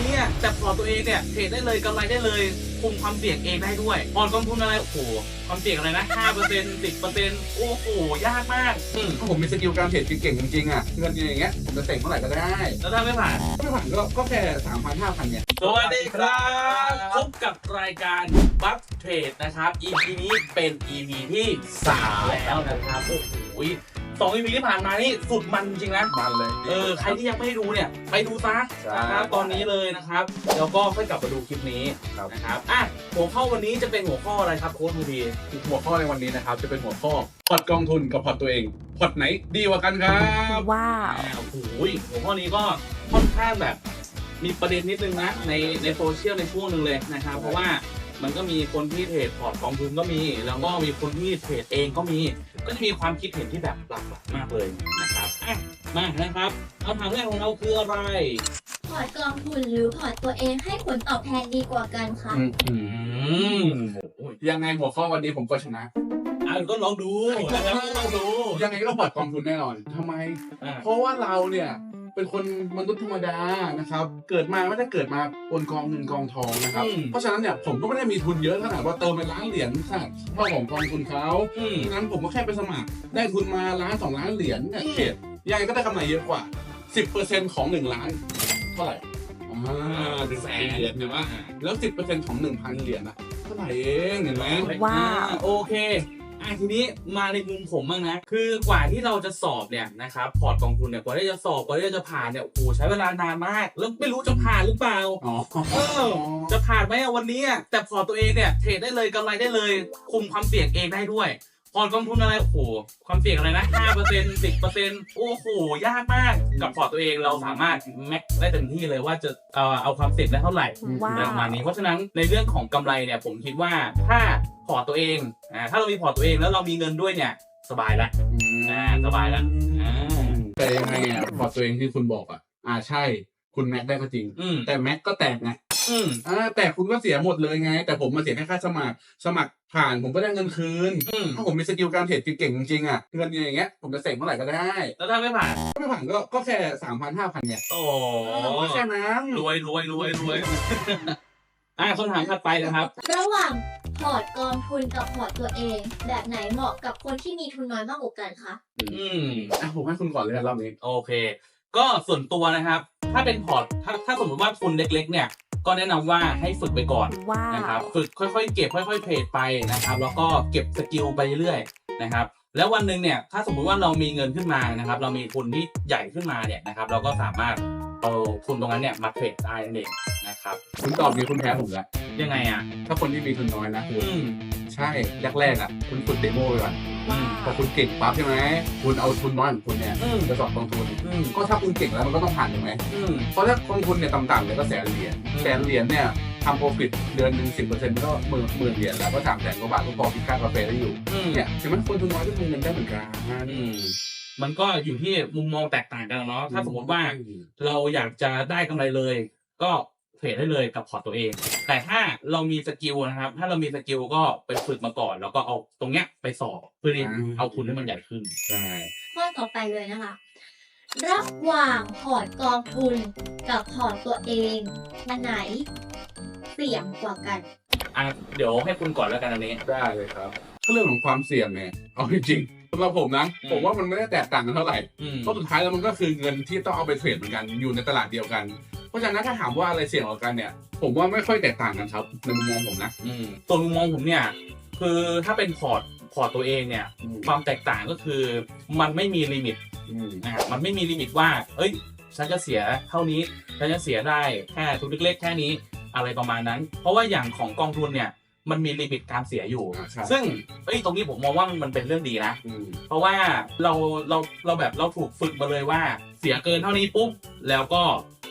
นี้อะแต่พอร์ตตัวเองเนี่ยเทรดได้เลยกำไรได้เลยคุมความเสี่ยงเองได้ด้วยพอร์ตกองทุนอะไรโอ้โหความเสี่ยงอะไรนะ5เปอร์เซ็นต์10เปอร์เซ็นต์โอ้โหยากมากอืมถ้าผมมีสกิลการเทรดเก่งๆจริงๆอะเงินอย่างเงี้ยผมจะเต่งเมื่อไหร่ก็ได้แล้วถ้าไม่ผ่าน ถ้าไม่ผ่านก็ก็แค่สามพันห้าพันเนี่ย สวัสดีครับพบกับรายการบัฟเทรดนะครับ EP นี้เป็น EP ที่สามแล้วนะครับ โอ้โห สอง EP ที่ผ่านมานี่สุดมันจริงนะมันเลย เออใครที่ยังไม่ดูเนี่ยไปดูซะใช่ นะครับตอนนี้เลยนะครับแล้วก็ค่อยกลับมาดูคลิปนี้ครับนะครับอะหัวข้อวันนี้จะเป็นหัวข้ออะไรครับโค้ชทูพีหัวข้อในวันนี้นะครับ จะเป็นหัวข้อพอร์ตกองทุนกับพอร์ตตัวเองพอร์ตไหนดีกว่ากันครับว้าว อ่าโอ้โหหัวข้อนี้ก็ค่อนข้างแบบ มีประเด็นนิดนึงนะในในโซเชียลในช่วงหนึ่งเลยนะครับ เพราะว่า มันก็มีคนที่เทรดพอร์ตกองทุนก็มี แล้วก็มีคนที่เทรดเองก็มี ก็จะมีความคิดเห็นที่แบบหลากหลายมากเลยนะครับอะมานะครับคำถามแรกของเราคืออะไรพอร์ตกองทุนหรือพอร์ตตัวเองให้ผลตอบแทนดีกว่ากันคะอืมอือืมมโอ้ยยังไงหัวข้อวันนี้ผมก็ชนะอะก็ลองดูนะครับลองดู ยังไงก็พอร์ตกองทุนแน่นอนทำไม อะเพราะว่าเราเนี่ย เป็นคนมนุษย์ธรรมดานะครับ เกิดมาไม่ได้เกิดมาบนกองเงินกองทองนะครับเพราะฉะนั้นเนี่ยผมก็ไม่ได้มีทุนเยอะขนาดว่าเติมไปล้านเหรียญขนาดเท่าของกองทุนเขาอืมดังนั้นผมก็แค่ไปสมัคร ได้ทุนมาล้านสองล้านเหรียญเนี่ยเขตยังไงก็ได้กำไรเยอะกว่า 10%ของ 1 ล้าน เท่าไหร่อ่าหนึ่งแสนเหรียญเห็นไหมแล้ว 10%ของ 1,000 เหรียญนะเท่าไหร่เองเห็นไหมว้าวอ่โอเค อะทีนี้มาในมุมผมบ้างนะ คือกว่าที่เราจะสอบเนี่ยนะครับพอร์ตกองทุนเนี่ยกว่าที่จะสอบกว่าที่จะผ่านเนี่ยโอ้โหใช้เวลานานมาก แล้วไม่รู้จะผ่านหรือเปล่าอ๋อเออจะผ่านไหมอะวันนี้อะแต่พอร์ตตัวเองเนี่ยเทรดได้เลยกำไรได้เลย คุมความเสี่ยงเองได้ด้วย พอร์ตกองทุนอะไรโอ้โหความเสี่ยงอะไรนะ5เปอร์เซ็นต์สิบเปอร์เซ็นต์โอ้โหยากมากกับพอร์ตตัวเองเราสามารถแม็กได้เต็มที่เลยว่าจะเอ่อเอาความเสี่ยงได้เท่าไหร่ว้าอะไรวประมาณนี้เพราะฉะนั้นในเรื่องของกำไรเนี่ยผมคิดว่าถ้าพอร์ตตัวเองอ่าถ้าเรามีพอร์ตตัวเองแล้วเรามีเงินด้วยเนี่ยสบายละอ่าสบายละอ่าแต่ยังไงอะพอร์ตตัวเองที่คุณบอกอะ อ่าใช่ คุณแม็กได้ก็จริง อืมแต่แม็กก็แตกไง อืม อ่าแต่คุณก็เสียหมดเลยไง แต่ผมมาเสียแค่ค่าสมัคร สมัคร ผ่านผมก็ได้เงินคืน อืมถ้าผมมีสกิลการเทรดเก่งๆจริงๆอะเงินอย่างเงี้ยผมจะเสกเมื่อไหร่ก็ได้แล้วถ้าไม่ผ่านถ้าไม่ผ่านก็ก็แค่สามพันห้าพันเนี่ยโอ้ก็แค่นั้นรวยรวยรวยรวยอ่าคำถามถัดไปนะครับ ระหว่างพอร์ตกองทุนกับพอร์ตตัวเอง แบบไหนเหมาะกับคนที่มีทุนน้อยมากกว่ากันคะอืม อะผมให้คุณก่อนเลยกันรอบนี้ โอเค ก็ส่วนตัวนะครับ ถ้าเป็นพอร์ต ถ้าถ้าสมมติว่าทุนเล็ก ๆ เนี่ย ก็แนะนำว่าให้ฝึกไปก่อนว้านะครับวฝึกค่อยๆ เก็บค่อย ๆเทรดไปนะครับ แล้วก็เก็บสกิลไปเรื่อยๆนะครับแล้ววันหนึ่งเนี่ยถ้าสมมุติว่าเรามีเงินขึ้นมานะครับ เรามีทุนที่ใหญ่ขึ้นมาเนี่ยนะครับ เราก็สามารถเอาทุนตรงนั้นเนี่ยมาเทรดได้นั่นเองนะครับคุณตอบนี้คุณแพ้ผมแล้วยังไงอะถ้าคนที่มีทุนน้อยนะคืออืม ใช่แรกๆอะคุณฝึกเดโมไปก่อนว้าพอวคุณเก่งปั๊บใช่ไหมคุณเอาทุนน้อยของคุณเนี่ยอืมไปสอบกองทุนอืมก็ถ้าคุณเก่งแล้วมันก็ต้องผ่านถูกไหมอืมเพราะถ้ากองทุนเนี่ยต่ำๆเนี่ยก็แสนเหรียญอืมแสนเหรียญเนี่ยทำโปรฟิตเดือนหนึ่งสิบเปอร์เซ็นต์ก็หมื่นหมื่นเหรียญแล้วก็สามแสนกว่าบาทก็พอคิดค่ากาแฟได้อยู่อืมเนี่ยถึงแม้คนทุนน้อยก็มีเงินได้เหมือนกันอืมมันก็อยู่ที่มุมมองแตกต่างกันเนาะถ้าสมมติว่าเราอยากจะได้กำไรเลย ก็ เทรดได้เลยกับพอร์ตตัวเอง แต่ถ้าเรามีสกิลนะครับ ถ้าเรามีสกิลก็ไปฝึกมาก่อน แล้วก็เอาตรงเนี้ยไปสอบเพื่อที่เอาทุนให้มันใหญ่ขึ้นใช่ข้อต่อไปเลยนะคะระหว่างพอร์ตกองทุนกับพอร์ตตัวเองอันไหนเสี่ยงกว่ากันอะเดี๋ยวให้คุณก่อนแล้วกันอันนี้ ได้เลยครับถ้าเรื่องของความเสี่ยงเนี่ยเอาจริงๆสำหรับผมนะอืม ผมว่ามันไม่ได้แตกต่างกันเท่าไหร่อืมเพราะสุดท้ายแล้วมันก็คือเงินที่ต้องเอาไปเทรดเหมือนกันอยู่ในตลาดเดียวกันเพ ราะฉะนั้นถ้าถามว่าอะไรเสี่ยงกว่ากันเนี่ย ผมว่าไม่ค่อยแตกต่างกันครับในมุมมองผมนะอืมส่วนมุมมองผมเนี่ย คือถ้าเป็นพอร์ตพอร์ตตัวเองเนี่ย ความแตกต่างก็คือมันไม่มีลิมิตอืมนะครับมันไม่มีลิมิตว่า เอ้ย ฉันจะเสียเท่านี้ ฉันจะเสียได้แค่ทุนเล็กๆแค่นี้อะไรประมาณนั้น เพราะว่าอย่างของกองทุนเนี่ยมันมีลิมิตการเสียอยู่อ่าใช่ซึ่งเอ้ยตรงนี้ผมมองว่ามันเป็นเรื่องดีนะอืมเพราะว่าเราเราเราแบบเราถูกฝึกมาเลยว่าเสียเกินเท่านี้ปุ๊บแล้วก็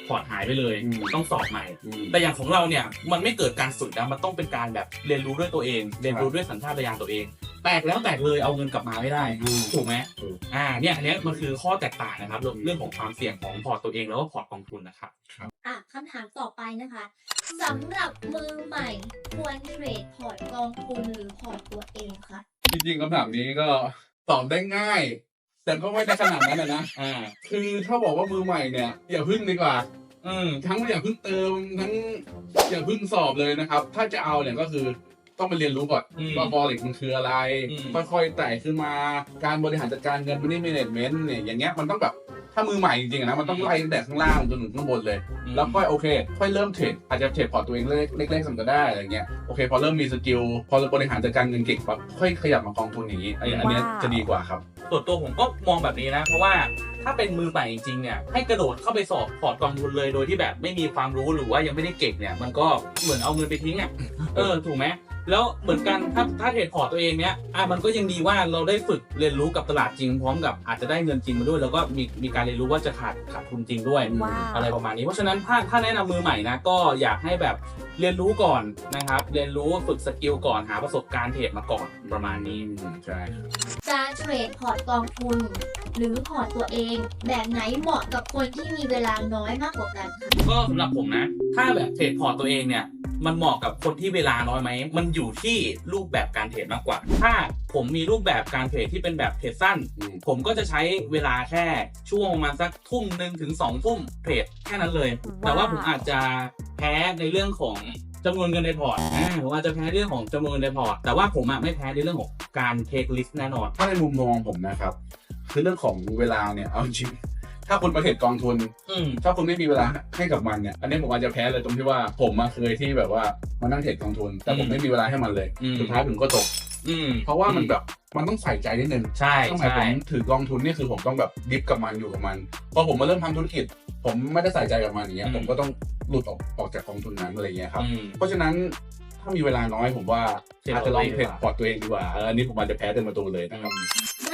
พอร์ตหายไปเลยต้องสอบใหม่อืมแต่อย่างของเราเนี่ยมันไม่เกิดการฝึกนะมันต้องเป็นการแบบเรียนรู้ด้วยตัวเอง เรียนรู้ด้วยสัญชาตญาณตัวเอง แตกแล้วแตกเลยเอาเงินกลับมาไม่ได้ อืม ถูกไหมถูก อ่า เนี่ยอันเนี้ยมันคือข้อแตกต่างนะครับ เรื่องเรื่องของความเสี่ยงของพอร์ตตัวเองแล้วก็พอร์ตกองทุนนะครับ อะคำถามต่อไปนะคะสำหรับมือใหม่ควรเทรดพอร์ตกองทุนหรือพอร์ตตัวเองคะ จริงๆคำถามนี้ก็ตอบได้ง่าย แต่ก็ไม่ได้ขนาดนั้นนะนะ อ่า คือถ้าบอกว่ามือใหม่เนี่ยอย่าพึ่งดีกว่าอืมทั้งอย่าเพิ่งเติมทั้งอย่าเพิ่งสอบเลยนะครับ ถ้าจะเอาเนี่ยก็คือต้องไปเรียนรู้ก่อนอืมว่าบอลิกมันคืออะไร อืม ค่อยๆไต่ขึ้นมาการบริหารจัดการเงิน money management เนี่ยอย่างเงี้ยมันต้องแบบ ถ้ามือใหม่จริงๆอะนะมันต้องไล่ตั้งแต่ข้างล่างจนถึงข้างบนเลย แล้วค่อยโอเค ค่อยเริ่มเทรดอาจจะเทรดพอร์ตตัวเองเล็กเล็กๆสักก็ได้อะไรเงี้ยโอเค พอเริ่มมีสกิลพอเราบริหารจัดการเงินเก่งปั๊บค่อยขยับมากองทุนอย่างนี้อันนี้อันเนี้ยว้าว จะดีกว่าครับ ส่วนตัวผมก็มองแบบนี้นะ เพราะว่าถ้าเป็นมือใหม่จริงๆเนี่ยให้กระโดดเข้าไปสอบพอร์ตกองทุนเลยโดยที่แบบไม่มีความรู้หรือว่ายังไม่ได้เก่งเนี่ย มันก็เหมือนเอาเงินไปทิ้งอะเออถูกไหม แล้วเหมือนกันถ้าถ้าเทรดพอร์ตตัวเองเนี่ยอะมันก็ยังดีว่าเราได้ฝึกเรียนรู้กับตลาดจริงพร้อมกับอาจจะได้เงินจริงมาด้วย แล้วก็มีมีการเรียนรู้ว่าจะขาดขาดทุนจริงด้วย ว้าว อะไรประมาณนี้เพราะฉะนั้นถ้าถ้าแนะนำมือใหม่นะก็อยากให้แบบ เรียนรู้ก่อนนะครับ เรียนรู้ฝึกสกิลก่อนหาประสบการณ์เทรดมาก่อนประมาณนี้ใช่การเทรดพอร์ตกองทุน หรือพอร์ตตัวเอง แบบไหนเหมาะกับคนที่มีเวลาน้อยมากกว่ากันคะก็สำหรับผมนะ ถ้าแบบเทรดพอร์ตตัวเองเนี่ยมันเหมาะกับคนที่เวลาน้อยไหม มันอยู่ที่รูปแบบการเทรดมากกว่า ถ้าผมมีรูปแบบการเทรดที่เป็นแบบเทรดสั้นอืมผมก็จะใช้เวลาแค่ช่วงประมาณสักทุ่มหนึ่งถึงสองทุ่มเทรดแค่นั้นเลย แต่ว่าผมอาจจะแพ้ในเรื่องของจำนวนเงินในพอร์ตอ่าผมอาจจะแพ้เรื่องของจำนวนเงินในพอร์ต แต่ว่าผมอะไม่แพ้ในเรื่องของการเทคลิสต์แน่นอน ถ้าในมุมมองผมนะครับ คือเรื่องของเวลาเนี่ยเอาจริงถ้าคุณประเทศกองทุน อืม ถ้าคุณไม่มีเวลาให้กับมันเนี่ยอันนี้ผมอาจจะแพ้เลยตรงที่ว่าผมมาเคยที่แบบว่ามานั่งเทรดกองทุน แต่ผมอืมไม่มีเวลาให้มันเลยอืม สุดท้ายผมก็ตก อืมเพราะว่ามันแบบมันต้องใส่ใจนิดนึงใช่สมัยใช่ผมถือกองทุนนี่คือผมต้องแบบดิฟกับมันอยู่กับมันพอผมมาเริ่มทำธุรกิจ ผมไม่ได้ใส่ใจกับมันอย่างเงี้ยอืมผมก็ต้อง หลุดออกออกจากกองทุนนั้นอะไรเงี้ยครับอืมเพราะฉะนั้นถ้ามีเวลาน้อยผมว่าเทรดอาจจะลองเทรดพพออร์ร์ตตตัวเองดีกว่าเอออันนี้ผมอาจจะแพ้เต็มประตูเลยนะครับ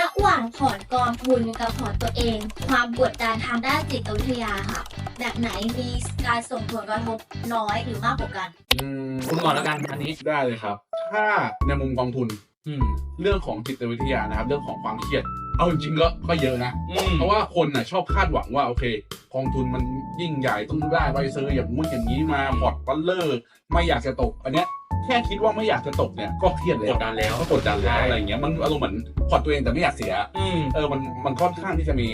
ระหว่างพอร์ตกองทุนกับพอร์ตตัวเอง ความกดดันทางด้านจิตวิทยาค่ะ แบบไหนมีการส่งผลกระทบน้อยหรือมากกว่ากันอืมคุณก่อนแล้วกันอันนี้ได้เลยครับ ถ้าในมุมกองทุนอืมเรื่องของจิตวิทยานะครับ เรื่องของความเครียด เอาจริงๆก็ก็เยอะนะอืมเพราะว่าคนน่ะชอบคาดหวังว่าโอเคกองทุนมันยิ่งใหญ่ต้องได้ใบเซอร์อย่างงู้นอย่างนี้มาพอร์ตบัลเลอร์ไม่อยากจะตก อันเนี้ยแค่คิดว่าไม่อยากจะตกเนี่ยก็เครียดแล้กวดดันแล้วก็กดดันแล้วอะไรอย่างเงี้ยมันอารมณ์เหมือนพอร์ตตัวเองแต่ไม่อยากเสียอืมเออมันมันค่อนข้างที่จะมี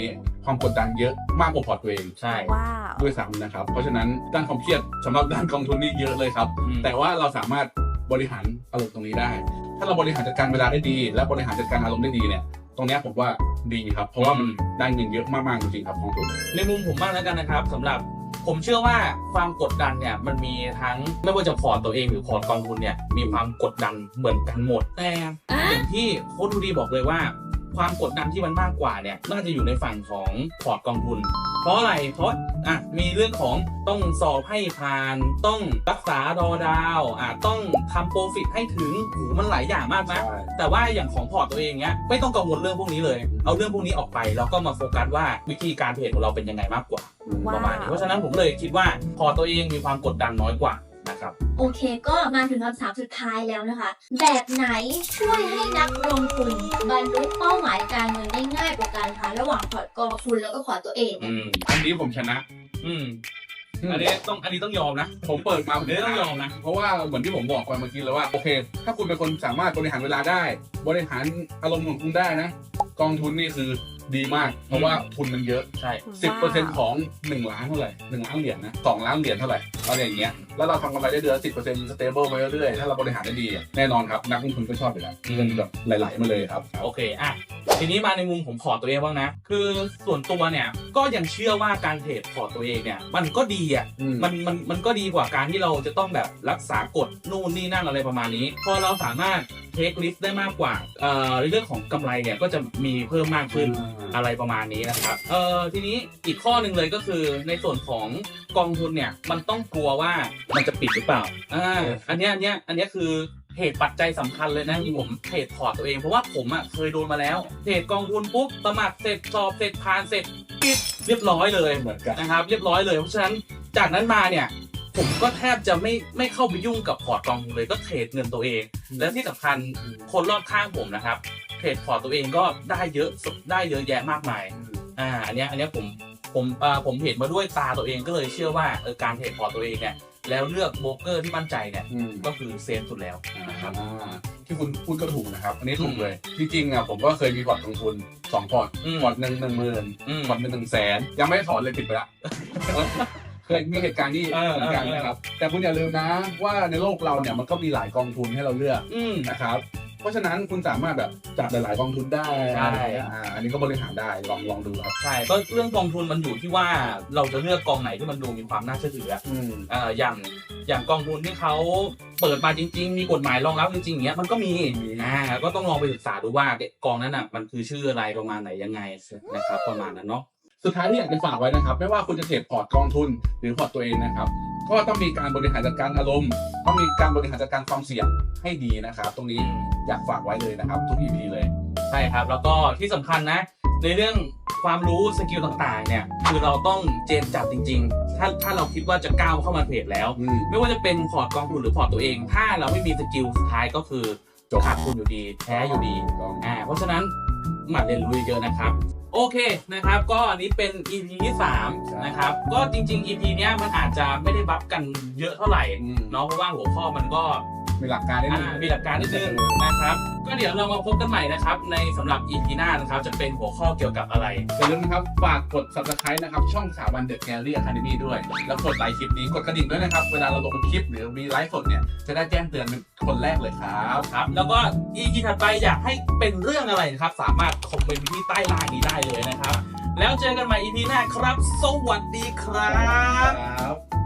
ความกดดันเยอะมากกว่าพอร์ตตัวเองใช่ว้าวด้วยซ้ำนะครับ เพราะฉะนั้นด้านความเครียดสำหรับด้านกองทุนนี่เยอะเลยครับอืมแต่ว่าเราสามารถบริหารอารมณ์ตรงนี้ได้ ถ้าเราบริหารจัดการเวลาได้ดี และบริหารจัดการอารมณ์ได้ดีเนี่ย ตรงเนี้ยผมว่าดีครับ เพราะว่ามันได้เงินเยอะมากๆจริงๆครับกองทุน ในมุมผมบ้างแล้วกันนะครับสำหรับผมเชื่อว่าความกดดันเนี่ยมันมีทั้งไม่ว่าจะพอร์ตตัวเองหรือพอร์ตกองทุนเนี่ยมีความกดดันเหมือนกันหมดแต่อย่างที่โค้ชทูดีบอกเลยว่า ความกดดันที่มันมากกว่าเนี่ยน่าจะอยู่ในฝั่งของพอร์ตกองทุนเพ ราะอะไร เพราะอะมีเรื่องของต้องสอบให้ผ่าน ต้องรักษารอดาวอะต้องทำโปรฟิตให้ถึงหูมันหลายอย่างมากนะแต่ว่าอย่างของพอร์ตตัวเองเนี้ยไม่ต้องกังวลเรื่องพวกนี้เลย เอาเรื่องพวกนี้ออกไปแล้วก็มาโฟกัสว่าวิธีการเทรดของเราเป็นยังไงมากกว่าว้าวประมาณนี้เพราะฉะนั้นผมเลยคิดว่าพอร์ตตัวเองมีความกดดันน้อยกว่านะครับ โอเคก็มาถึงคำถามสุดท้ายแล้วนะคะ แบบไหนช่วยให้นักลงทุนบรรลุเป้าหมายการเงินได้ง่ายกว่ากันคะระหว่างพอร์ตกองทุนแล้วก็พอร์ตตัวเองอืมอันนี้ผมชนะ อืมอันนี้ต้องอันนี้ต้องยอมนะ ผมเปิดมาอันนี้ต้องยอมนะ เพราะว่าเหมือนที่ผมบอกไปเมื่อกี้แล้วว่าโอเค ถ้าคุณเป็นคนสามารถบริหารเวลาได้ บริหารอารมณ์ของคุณได้นะ กองทุนนี่คือดีมาก เพราะว่าทุนมันเยอะ ใช่สิบเปอร์เซ็นต์ของหนึ่งล้านเท่าไหร่หนึ่งล้านเหรียญนะสองล้านเหรียญเท่าไหร่อะไรอย่างเงี้ย แล้วเราทำกำไรได้เดือนสิบเปอร์เซ็นต์สเตเบิลไปเรื่อยๆ ถ้าเราบริหารได้ดีอะแน่นอนครับ นักลงทุนก็ชอบอยู่แล้วเงินแบบไหลๆมาเลยครับ โอเค อะ ทีนี้มาในมุมผมพอร์ตตัวเองบ้างนะ คือส่วนตัวเนี่ยก็ยังเชื่อว่าการเทรดพอร์ตตัวเองเนี่ยมันก็ดีอะอืม มันมันมันก็ดีกว่าการที่เราจะต้องแบบรักษากฎนู่นนี่นั่นอะไรประมาณนี้ พอเราสามารถเทคลิสได้มากกว่าเอ่อในเรื่องของกำไรเนี่ยก็จะมีเพิ่มมากขึ้น อะไรประมาณนี้นะครับ เอ่อทีนี้อีกข้อหนึ่งเลยก็คือในส่วนของกองทุนเนี่ยมันต้องกลัวว่ามันจะปิดหรือเปล่า อ่า อันเนี้ยอันเนี้ยอันเนี้ยคือ เหตุปัจจัยสำคัญเลยนะที่ผมเทรดพอร์ตตัวเองเพราะว่าผมอะเคยโดนมาแล้วเทรดกองทุนปุ๊บสมัครเสร็จสอบเสร็จผ่านเสร็จปิดเรียบร้อยเลยเหมือนกันนะครับ เรียบร้อยเลยเพราะฉะนั้นจากนั้นมาเนี่ยผมก็แทบจะไม่ไม่เข้าไปยุ่งกับพอร์ตกองทุนเลยก็เทรดเงินตัวเอง และที่สำคัญคนรอบข้างผมนะครับเทรดพอร์ตตัวเองก็ได้เยอะได้เยอะแยะมากมายอ่าอันเนี้ยอันเนี้ยผมผมอ่าผมเห็นมาด้วยตาตัวเองก็เลยเชื่อว่าเออการเทรดพอร์ตตัวเองเนี่ย แล้วเลือกโบรกเกอร์ที่มั่นใจเนี่ยอืม ก็คือเซฟสุดแล้วนะครับที่คุณพูดก็ถูกนะครับ อันนี้ถูกเลย จริงๆอะผมก็เคยมีพอร์ตลงทุนสองพอร์ตอืม พอร์ตหนึ่งหนึ่งหมื่นอืม พอร์ตหนึ่งหนึ่งแสนยังไม่ได้ถอนเลยปิดไปละ เคยมีเหตุการณ์ที่เออเหมือนกันเออ นะครับ แต่คุณอย่าลืมนะ ว่าในโลกเราเนี่ยมันก็มีหลายกองทุนให้เราเลือกอืมนะครับ เพราะฉะนั้นคุณสามารถแบบจับหลายๆกองทุนได้ใช่ อ่าอันนี้ก็บริหารได้ลองลองดูครับ ใช่ก็เรื่องกองทุนมันอยู่ที่ว่าเราจะเลือกกองไหนที่มันดูมีความน่าเชื่อถืออะอืม เอ่ออย่างอย่างกองทุนที่เขาเปิดมาจริง ๆ มีกฎหมายรองรับจริงๆอย่างเงี้ยมันก็มีอ่าก็ต้องลองไปศึกษาดูว่ากองนั้นอะมันคือชื่ออะไรประมาณไหนยังไงนะครับประมาณนั้นเนาะ สุดท้ายที่อยากจะฝากไว้นะครับ ไม่ว่าคุณจะเทรดพอร์ตกองทุนหรือพอร์ตตัวเองนะครับ ก็ต้องมีการบริหารจัดการอารมณ์ต้องมีการบริหารจัดการความเสี่ยงให้ดีนะครับ ตรงนี้อยากฝากไว้เลยนะครับ ทุก EP เลยใช่ครับ แล้วก็ที่สำคัญนะ ในเรื่องความรู้สกิลต่างๆ เนี่ย คือเราต้องเจนจัดจริง ๆ ถ้าถ้าเราคิดว่าจะก้าวเข้ามาเทรดแล้วอืมไม่ว่าจะเป็นพอร์ตกองทุนหรือพอร์ตตัวเอง ถ้าเราไม่มีสกิลสุดท้ายก็คือจบขาดทุนอยู่ดีแพ้อยู่ดีต้องอ่าเพราะฉะนั้นหมั่นเรียนรู้เยอะๆนะครับ โอเคนะครับก็อันนี้เป็น EP ที่3นะครับก็จริง ๆ EP เนี้ยมันอาจจะไม่ได้บัฟกันเยอะเท่าไหร่อืมเนาะเพราะว่าหัวข้อมันก็ มีหลักการนิดนึอ่างมีหลักการนิดนึงนะครับ ก็เดี๋ยวเรามาพบกันใหม่นะครับ ในสำหรับ EP หน้านะครับ จะเป็นหัวข้อเกี่ยวกับอะไร อย่าลืมนะครับ ฝากกด subscribe นะครับ ช่องสถาบันเดอะแกลลี่อะคาเดมี่ด้วย แล้วกดไลค์คลิปนี้ กดกระดิ่งด้วยนะครับ เวลาเราลงคลิปหรือมีไลฟ์สดเนี่ย จะได้แจ้งเตือนเป็นคนแรกเลยครับ ครับ แล้วก็ EP ถัดไปอยากให้เป็นเรื่องอะไรนะครับ สามารถคอมเมนต์ที่ใต้ไลน์นี้ได้เลยนะครับ แล้วเจอกันใหม่ EP หน้าครับ สวัสดีครับ ครับ